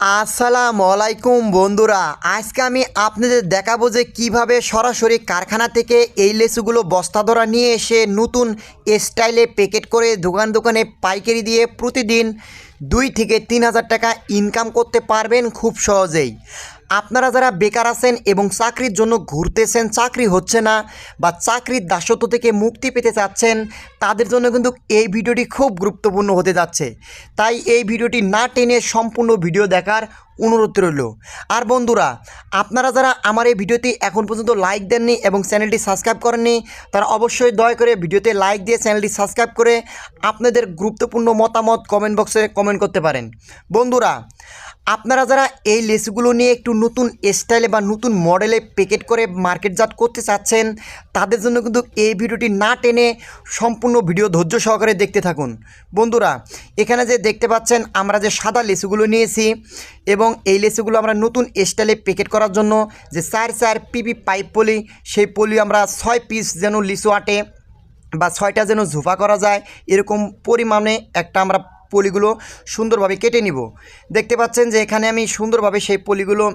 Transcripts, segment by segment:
আসসালামু আলাইকুম, বন্ধুরা। আজকে আমি আপনাদের দেখাবো যে কীভাবে সরাসরি কারখানা থেকে এই লেচুগুলো বস্তা ধরা নিয়ে এসে নতুন স্টাইলে প্যাকেট করে দোকান দোকানে পাইকারি দিয়ে প্রতিদিন দুই থেকে তিন হাজার টাকা ইনকাম করতে পারবেন খুব সহজেই। আপনারা যারা বেকার আছেন এবং চাকরির জন্য ঘুরতেছেন, চাকরি হচ্ছে না বা চাকরির দাসত্ব থেকে মুক্তি পেতে চাচ্ছেন, তাদের জন্য কিন্তু এই ভিডিওটি খুব গুরুত্বপূর্ণ হতে যাচ্ছে। তাই এই ভিডিওটি না টেনে সম্পূর্ণ ভিডিও দেখার অনুরোধ রইল। আর বন্ধুরা, আপনারা যারা আমার এই ভিডিওটি এখন পর্যন্ত লাইক দেননি এবং চ্যানেলটি সাবস্ক্রাইব করেননি, তারা অবশ্যই দয়া করে ভিডিওতে লাইক দিয়ে চ্যানেলটি সাবস্ক্রাইব করে আপনাদের গুরুত্বপূর্ণ মতামত কমেন্ট বক্সে কমেন্ট করতে পারেন। বন্ধুরা আপনারা যারা এই লেসগুলো নিয়ে একটু নতুন স্টাইলে বা নতুন মডেলে প্যাকেট করে মার্কেটজাত করতে চাচ্ছেন, তাদের জন্য কিন্তু এই ভিডিওটি না টেনে সম্পূর্ণ ভিডিও ধৈর্য সহকারে দেখতে থাকুন। বন্ধুরা, এখানে যে দেখতে পাচ্ছেন, আমরা যে সাদা লেসুগুলো নিয়েছি এবং এই লেসুগুলো আমরা নতুন স্টাইলে প্যাকেট করার জন্য যে চার চার পিপি পাইপ পলি, সেই পলি আমরা ছয় পিস যেন লিচু আটে বা ছয়টা যেন ঝোপা করা যায়, এরকম পরিমাণে একটা আমরা পলিগুলো সুন্দরভাবে কেটে নিব। দেখতে পাচ্ছেন যে এখানে আমি সুন্দরভাবে সেই পলিগুলো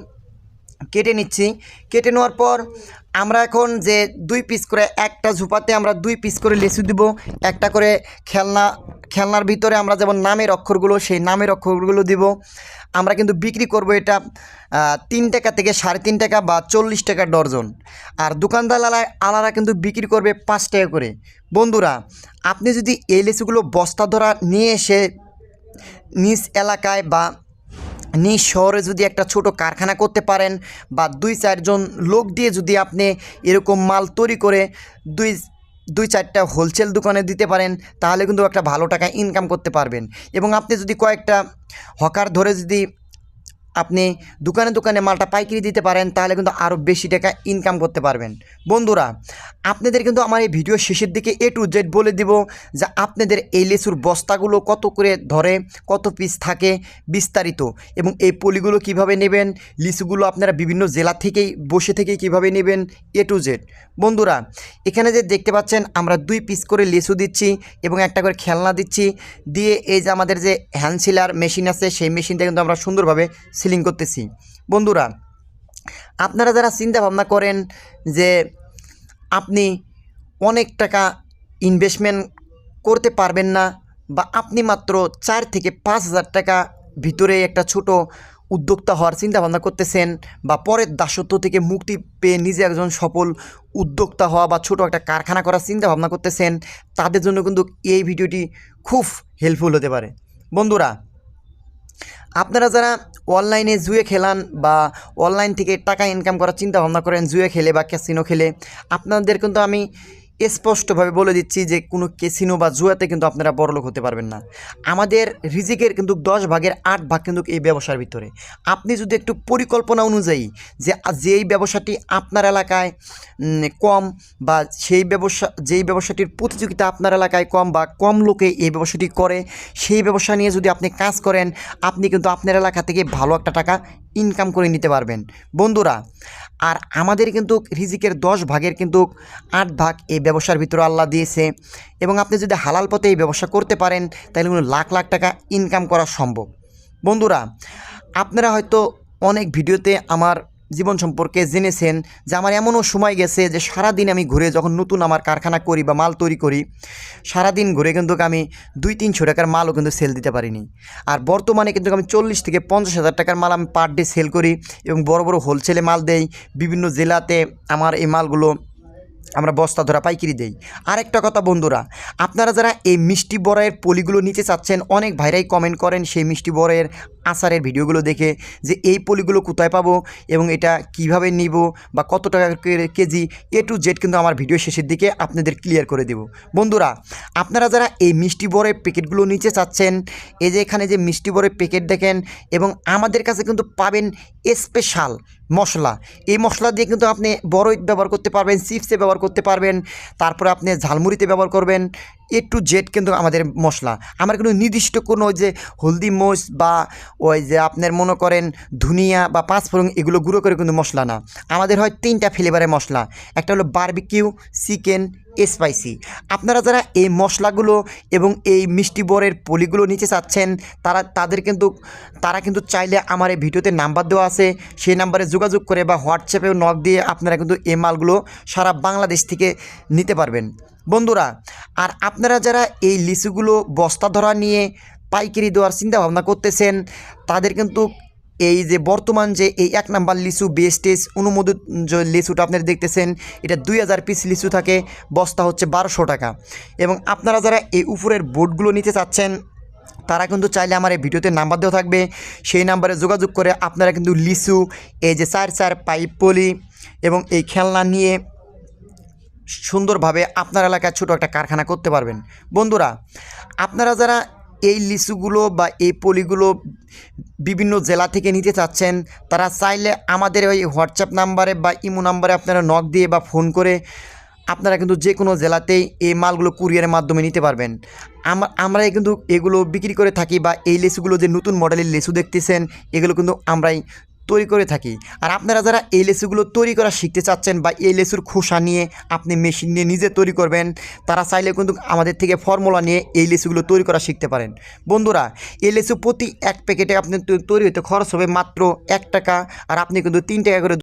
কেটে নিচ্ছি। কেটে নেওয়ার পর আমরা এখন যে দুই পিস করে একটা ঝুপাতে আমরা দুই পিস করে লেচু দিব, একটা করে খেলনা, খেলনার ভিতরে আমরা যেমন নামের অক্ষরগুলো, সেই নামের অক্ষরগুলো দিব। আমরা কিন্তু বিক্রি করব এটা তিন টাকা থেকে সাড়ে তিন টাকা বা চল্লিশ টাকা ডর্জন। আর দোকানদার আলা আলারা কিন্তু বিক্রি করবে পাঁচ টাকা করে। বন্ধুরা, আপনি যদি এই লেচুগুলো বস্তা ধরা নিয়ে এসে নিজ এলাকায় বা নিজ শহরে যদি একটা ছোট কারখানা করতে পারেন বা দুই চারজন লোক দিয়ে যদি আপনি এরকম মাল তৈরি করে দুই দুই চারটা হোলসেল দোকানে দিতে পারেন, তাহলে কিন্তু একটা ভালো টাকা ইনকাম করতে পারবেন। এবং আপনি যদি কয়েকটা হকার ধরে যদি আপনি দোকানে দোকানে মালটা পাইকারি দিতে পারেন, তাহলে কিন্তু আরও বেশি টাকা ইনকাম করতে পারবেন। বন্ধুরা, আপনাদের কিন্তু আমার এই ভিডিও শেষের দিকে এ টু জেড বলে দিব যে আপনাদের এই লেচুর বস্তাগুলো কত করে ধরে, কত পিস থাকে বিস্তারিত এবং এই পলিগুলো কীভাবে নেবেন লিচুগুলো আপনারা বিভিন্ন জেলা থেকেই, বসে থেকেই কীভাবে নেবেন এ টু জেড বন্ধুরা, এখানে যে দেখতে পাচ্ছেন, আমরা দুই পিস করে লিচু দিচ্ছি এবং একটা করে খেলনা দিচ্ছি। দিয়ে এই যে আমাদের যে হ্যান্ড সিলার মেশিন আছে, সেই মেশিনটা কিন্তু আমরা সুন্দরভাবে সিলিং করতেছি। বন্ধুরা, আপনারা যারা চিন্তা ভাবনা করেন যে আপনি অনেক টাকা ইনভেস্টমেন্ট করতে পারবেন না বা আপনি মাত্র চার থেকে পাঁচ হাজার টাকা ভিতরে একটা ছোট উদ্যোক্তা হওয়ার চিন্তা ভাবনা করতেছেন বা পরের দাসত্ব থেকে মুক্তি পেয়ে নিজে একজন সফল উদ্যোক্তা হওয়া বা ছোট একটা কারখানা করার চিন্তা ভাবনা করতেছেন, তাদের জন্য কিন্তু এই ভিডিওটি খুব হেল্পফুল হতে পারে। বন্ধুরা আপনারা যারা অনলাইনে জুয়ে খেলান বা অনলাইন থেকে টাকা ইনকাম করার চিন্তা ভাবনা করেন, জুয়ে খেলে বা ক্যাসিনো খেলে, আপনাদের কিন্তু আমি স্পষ্টভাবে বলে দিচ্ছি যে কোনো ক্যাসিনো বা জুয়াতে কিন্তু আপনারা বড়লোক হতে পারবেন না। আমাদের রিজিকের কিন্তু দশ ভাগের আট ভাগ কিন্তু এই ব্যবসার ভিতরে। আপনি যদি একটু পরিকল্পনা অনুযায়ী যে যেই ব্যবসাটি আপনার এলাকায় কম বা সেই ব্যবসা, যেই ব্যবসাটির প্রতিযোগিতা আপনার এলাকায় কম বা কম লোকে এই ব্যবসাটি করে, সেই ব্যবসা নিয়ে যদি আপনি কাজ করেন, আপনি কিন্তু আপনার এলাকা থেকে ভালো একটা টাকা ইনকাম করে নিতে পারবেন। বন্ধুরা, আর আমাদের কিন্তু রিজিকের দশ ভাগের কিন্তু আট ভাগ এই ব্যবসার ভিতরে আল্লাহ দিয়েছে এবং আপনি যদি হালাল পথে এই ব্যবসা করতে পারেন, তাহলে কিন্তু লাখ লাখ টাকা ইনকাম করা সম্ভব। বন্ধুরা, আপনারা হয়তো অনেক ভিডিওতে আমার জীবন সম্পর্কে জেনেছেন যে আমার এমনও সময় গেছে যে সারাদিন আমি ঘুরে যখন নতুন আমার কারখানা করি বা মাল তৈরি করি, সারাদিন ঘুরে কিন্তু আমি দুই তিনশো টাকার মালও কিন্তু সেল দিতে পারিনি। আর বর্তমানে কিন্তু আমি চল্লিশ থেকে পঞ্চাশ হাজার টাকার মাল আমি পার ডে সেল করি এবং বড় বড় হোলসেলে মাল দেই, বিভিন্ন জেলাতে আমার এই মালগুলো আমরা বস্তা ধরা পাইকারি দেই। আরেকটা কথা বন্ধুরা, আপনারা যারা এই মিষ্টি বড়াইয়ের পলিগুলো নিতে চাচ্ছেন, অনেক ভাইরাই কমেন্ট করেন সেই মিষ্টি বড়াইয়ের আচারের ভিডিওগুলো দেখে যে এই পলিগুলো কোথায় পাবো এবং এটা কীভাবে নিব বা কত টাকা কেজি এ টু জেড কিন্তু আমার ভিডিও শেষের দিকে আপনাদের ক্লিয়ার করে দেব। বন্ধুরা, আপনারা যারা এই মিষ্টি বরের প্যাকেটগুলো নিচে চাচ্ছেন, এই যে এখানে যে মিষ্টি বরের প্যাকেট দেখেন এবং আমাদের কাছে কিন্তু পাবেন স্পেশাল মশলা। এই মশলা দিয়ে কিন্তু আপনি বড়ই ব্যবহার করতে পারবেন, চিপসে ব্যবহার করতে পারবেন, তারপরে আপনি ঝালমুড়িতে ব্যবহার করবেন এ টু জেড কিন্তু আমাদের মশলা। আমার কোনো নির্দিষ্ট কোনো যে হলদি মোষ বা ওই যে আপনার মনে করেন ধুনিয়া বা পাঁচফোড়ন এগুলো গুঁড়ো করে কিন্তু মশলা না। আমাদের হয় তিনটা ফ্লেভারের মশলা। একটা হলো বার্বিকিউ চিকেন স্পাইসি আপনারা যারা এই মশলাগুলো এবং এই মিষ্টি বরের পলিগুলো নিতে চাচ্ছেন, তারা, তাদের কিন্তু, তারা কিন্তু চাইলে আমার এই ভিডিওতে নাম্বার দেওয়া আছে। সেই নাম্বারে যোগাযোগ করে বা হোয়াটসঅ্যাপেও নক দিয়ে আপনারা কিন্তু এই মালগুলো সারা বাংলাদেশ থেকে নিতে পারবেন। বন্ধুরা, আর আপনারা যারা এই লিচুগুলো বস্তা ধরা নিয়ে পাইকারি দেওয়ার চিন্তা ভাবনা করতেছেন, তাদের কিন্তু এই যে বর্তমান যে এই এক নাম্বার লিচু বেস্টেজ অনুমোদিত যে লিচুটা আপনারা দেখতেছেন, এটা দুই হাজার পিস লিচু থাকে, বস্তা হচ্ছে বারোশো টাকা। এবং আপনারা যারা এই উপরের বোর্ডগুলো নিতে চাচ্ছেন, তারা কিন্তু চাইলে আমার এই ভিডিওতে নাম্বার দেওয়া থাকবে। সেই নাম্বারে যোগাযোগ করে আপনারা কিন্তু লিচু, এই যে চার চার পাইপ পলি এবং এই খেলনা নিয়ে সুন্দরভাবে আপনার এলাকায় ছোটো একটা কারখানা করতে পারবেন। বন্ধুরা, আপনারা যারা এই লিচুগুলো বা এই পলিগুলো বিভিন্ন জেলা থেকে নিতে চাচ্ছেন, তারা চাইলে আমাদের ওই হোয়াটসঅ্যাপ নাম্বারে বা ইমো নাম্বারে আপনারা নক দিয়ে বা ফোন করে আপনারা কিন্তু যে কোনো জেলাতেই এই মালগুলো কুরিয়ারের মাধ্যমে নিতে পারবেন। আমরা আমরাই কিন্তু এগুলো বিক্রি করে থাকি বা এই লিচুগুলো যে নতুন মডেলের লিচু দেখতেছেন, এগুলো কিন্তু আমরাই তৈরি করে থাকি। আর আপনারা যারা এই লেসুগুলো তৈরি করা শিখতে চাচ্ছেন বা এই লেসুর খোসা নিয়ে আপনি মেশিন নিয়ে নিজে তৈরি করবেন, তারা চাইলে কিন্তু আমাদের থেকে ফর্মুলা নিয়ে এই লেসুগুলো তৈরি করা শিখতে পারেন। বন্ধুরা, এই লেসু প্রতি এক প্যাকেটে আপনি তৈরি হতে খরচ হবে মাত্র এক টাকা, আর আপনি কিন্তু তিন টাকা করে